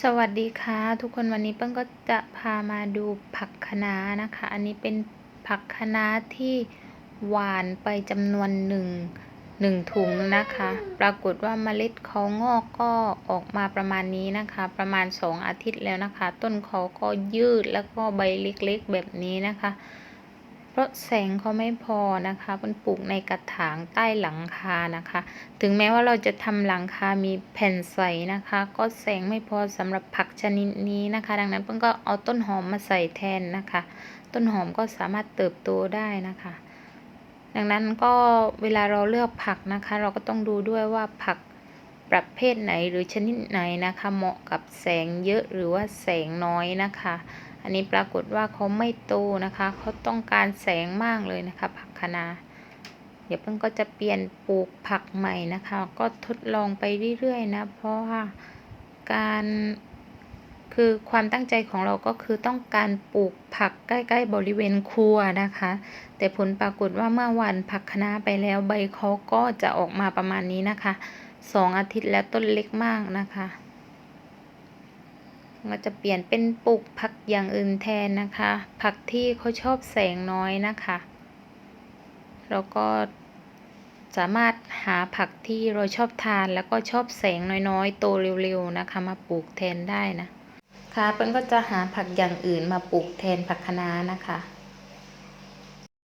สวัสดีค่ะทุกคนวันนี้เปิ้ลก็จะพามาดูผักคะน้านะคะ อันนี้เป็นผักคะน้าที่หวานไปจำนวนหนึ่งหนึ่งถุงนะคะ ปรากฏว่าเมล็ดเขางอกก็ออกมาประมาณนี้นะคะ ประมาณสองอาทิตย์แล้วนะคะ ต้นเขาก็ยืดแล้วก็ใบเล็กๆแบบนี้นะคะ เพราะแสงเขาไม่พอนะคะมันปลูกในกระถางใต้หลังคานะคะ ถึงแม้ว่าเราจะทำหลังคามีแผ่นใสนะคะ ก็แสงไม่พอสำหรับผักชนิดนี้นะคะ ดังนั้นเพิ่งก็เอาต้นหอมมาใส่แทนนะคะ ต้นหอมก็สามารถเติบโตได้นะคะดังนั้นก็เวลาเราเลือกผักนะคะ เราก็ต้องดูด้วยว่าผักประเภทไหนหรือชนิดไหนนะคะ เหมาะกับแสงเยอะหรือว่าแสงน้อยนะคะ อันนี้ปรากฏว่าเขาไม่โตนะคะเขาต้องการแสงมากเลยนะคะ ผักคะน้าเดี๋ยวเพิ่งก็จะเปลี่ยนปลูกผักใหม่นะคะ ก็ทดลองไปเรื่อยๆนะ เพราะว่าการคือความตั้งใจของเราก็คือต้องการปลูกผักใกล้ ๆ บริเวณครัวนะคะ แต่ผลปรากฏว่าเมื่อวันผักคะน้าไปแล้วใบเขาก็จะออกมาประมาณนี้นะคะสองอาทิตย์แล้วต้นเล็กมากนะคะ ก็จะเปลี่ยนเป็นปลูกผักอย่างอื่นแทนนะคะ ผักที่เขาชอบแสงน้อยนะคะแล้วก็สามารถหาผักที่เราชอบทานแล้วก็ชอบแสงน้อยๆ โตเร็วๆนะคะมาปลูกแทนได้นะค่ะเปิ้ลก็จะหาผักอย่างอื่นมาปลูกแทนผักคะน้านะคะ